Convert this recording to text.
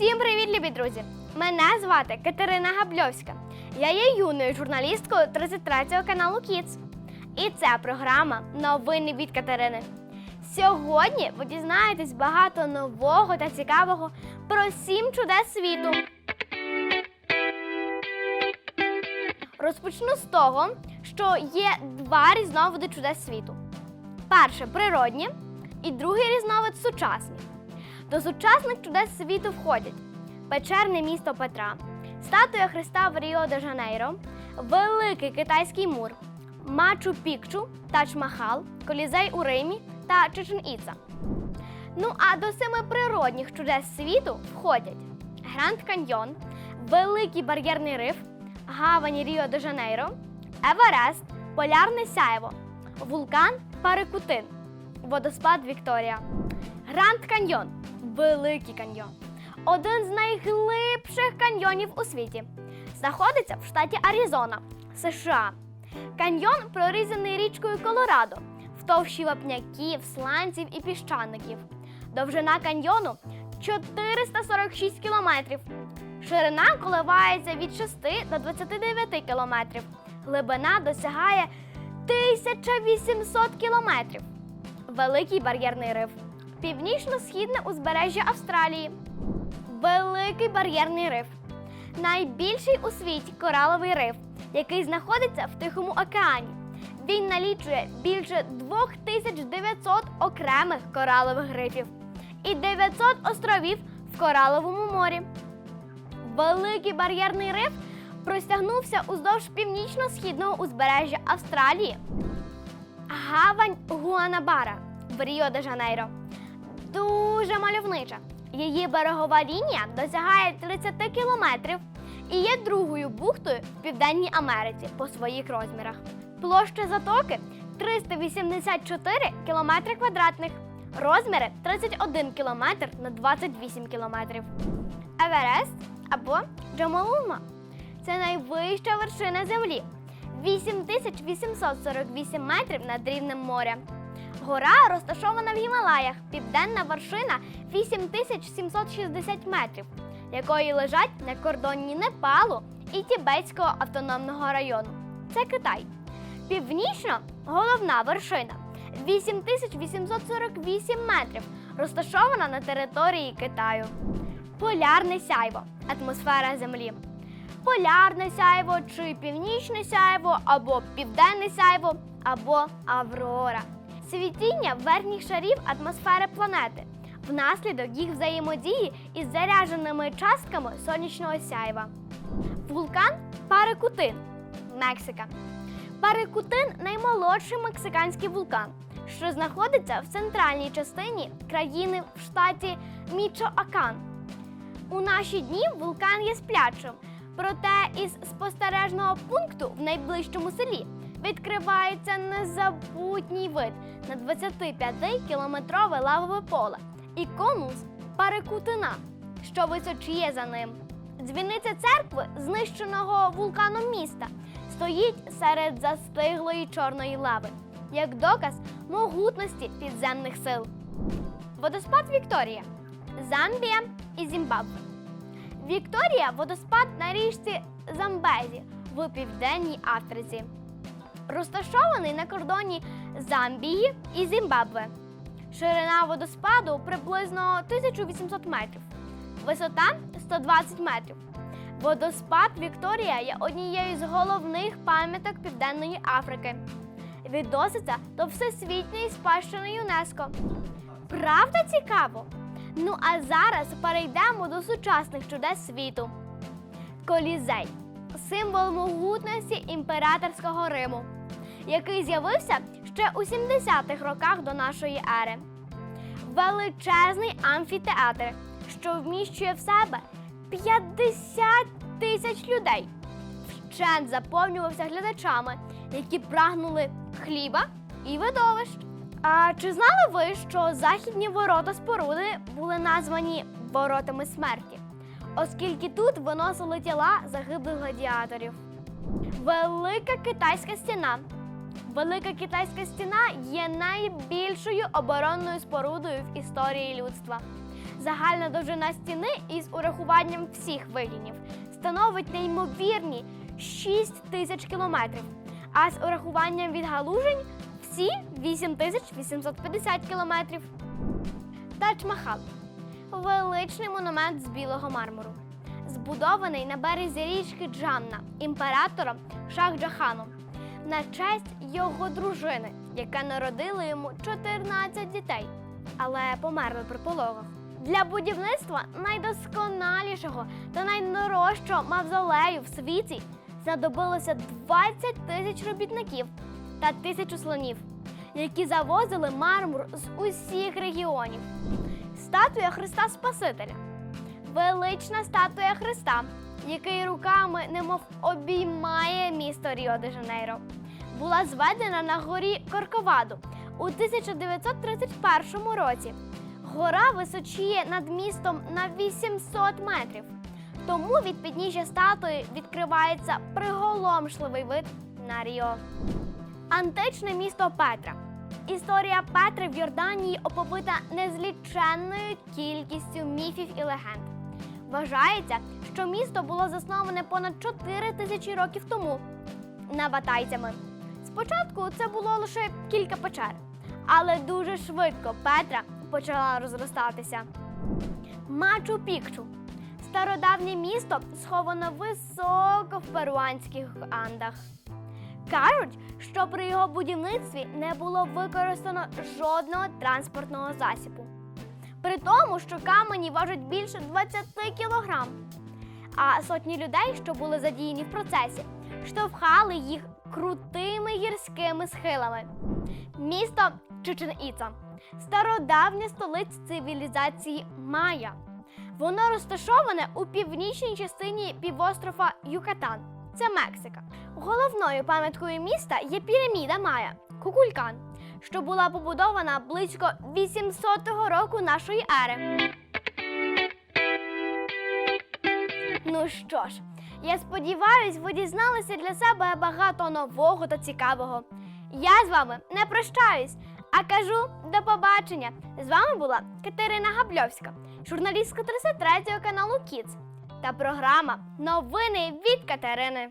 Усім привіт, любі друзі! Мене звати Катерина Габльовська. Я є юною журналісткою 33-го каналу Kids. І це програма Новини від Катерини. Сьогодні ви дізнаєтесь багато нового та цікавого про сім чудес світу. Розпочну з того, що є два різновиди чудес світу. Перше природні, і другий різновид сучасні. До сучасних чудес світу входять печерне місто Петра, статуя Христа в Ріо де Жанейро, Великий Китайський мур, Мачу Пікчу, Тач-Махал, Колізей у Римі та Чечен-Іца. Ну а до семи природних чудес світу входять Гранд Каньйон, Великий бар'єрний риф, Гавань Ріо де Жанейро, Еверест, Полярне Сяєво, Вулкан Парикутин, Водоспад Вікторія. Гранд Каньйон Великий каньйон. Один з найглибших каньйонів у світі. Знаходиться в штаті Аризона, США. Каньйон прорізаний річкою Колорадо, в товщі вапняків, сланців і піщаників. Довжина каньйону 446 кілометрів. Ширина коливається від 6 до 29 кілометрів. Глибина досягає 1800 кілометрів. Великий бар'єрний риф. Північно-східне узбережжя Австралії. Великий бар'єрний риф. Найбільший у світі кораловий риф, який знаходиться в Тихому океані. Він налічує більше 2900 окремих коралових рифів і 900 островів в Кораловому морі. Великий бар'єрний риф простягнувся уздовж північно-східного узбережжя Австралії. Гавань Гуанабара в Ріо де Жанейро. Дуже мальовнича. Її берегова лінія досягає 30 кілометрів і є другою бухтою в Південній Америці по своїх розмірах. Площа затоки 384 кілометри квадратних, розміри 31 кілометр на 28 кілометрів. Еверест або Джомолунгма – це найвища вершина землі 8848 метрів над рівнем моря. Гора розташована в Гімалаях, південна вершина 8760 метрів, якої лежать на кордоні Непалу і Тібетського автономного району. Це Китай. Північно головна вершина 8848 метрів, розташована на території Китаю. Полярне сяйво атмосфера Землі. Полярне сяйво чи північне сяйво, або південне сяйво, або аврора. Світіння верхніх шарів атмосфери планети внаслідок їх взаємодії із зарядженими частками сонячного сяйва. Вулкан Парикутин, Мексика. Парикутин наймолодший мексиканський вулкан, що знаходиться в центральній частині країни в штаті Мічоакан. У наші дні вулкан є сплячим, проте із спостережного пункту в найближчому селі відкривається незабутній вид на 25-кілометрове лавове поле і конус Парикутина, що височіє за ним. Дзвіниця церкви знищеного вулканом міста стоїть серед застиглої чорної лави, як доказ могутності підземних сил. Водоспад Вікторія, Замбія і Зімбабве. Вікторія водоспад на річці Замбезі в південній Африці. Розташований на кордоні Замбії і Зімбабве. Ширина водоспаду приблизно 1800 метрів, висота 120 метрів. Водоспад Вікторія є однією з головних пам'яток Південної Африки. Відноситься до Всесвітньої спадщини ЮНЕСКО. Правда цікаво? Ну а зараз перейдемо до сучасних чудес світу. Колізей символ могутності імператорського Риму, який з'явився ще у 70-х роках до нашої ери. Величезний амфітеатр, що вміщує в себе 50 тисяч людей. Вщент заповнювався глядачами, які прагнули хліба і видовищ. А чи знали ви, що західні ворота споруди були названі воротами смерті, оскільки тут виносили тіла загиблих гладіаторів? Велика китайська стіна. Велика китайська стіна є найбільшою оборонною спорудою в історії людства. Загальна довжина стіни із урахуванням всіх вигінів становить неймовірні 6 тисяч кілометрів, а з урахуванням відгалужень всі 8850 кілометрів. Тадж-Махал величний монумент з білого мармуру, збудований на березі річки Джанна імператором Шах-Джаханом на честь його дружини, яка народила йому 14 дітей, але померли при пологах. Для будівництва найдосконалішого та найдорожчого мавзолею в світі знадобилося 20 тисяч робітників та тисячу слонів, які завозили мармур з усіх регіонів. Статуя Христа Спасителя. Велична статуя Христа, який руками немов обіймає місто Ріо де Жанейро, була зведена на горі Корковаду у 1931 році. Гора височіє над містом на 800 метрів. Тому від підніжжя статуї відкривається приголомшливий вид на Ріо. Античне місто Петра. Історія Петри в Йорданії оповита незліченною кількістю міфів і легенд. Вважається, що місто було засноване понад 4 тисячі років тому набатайцями. Спочатку це було лише кілька печер, але дуже швидко Петра почала розростатися. Мачу Пікчу стародавнє місто сховано високо в перуанських андах. Кажуть, що при його будівництві не було використано жодного транспортного засібу. При тому, що камені важать більше 20 кілограм. А сотні людей, що були задіяні в процесі, штовхали їх крутими гірськими схилами. Місто Чичен-Іца – стародавня столиця цивілізації Майя. Воно розташоване у північній частині півострова Юкатан. Це Мексика. Головною пам'яткою міста є піраміда Майя Кукулькан, що була побудована близько 800 року нашої ери. Ну що ж, я сподіваюсь, ви дізналися для себе багато нового та цікавого. Я з вами не прощаюсь, а кажу до побачення. З вами була Катерина Габльовська, журналістка 33 каналу Kids та програма Новини від Катерини.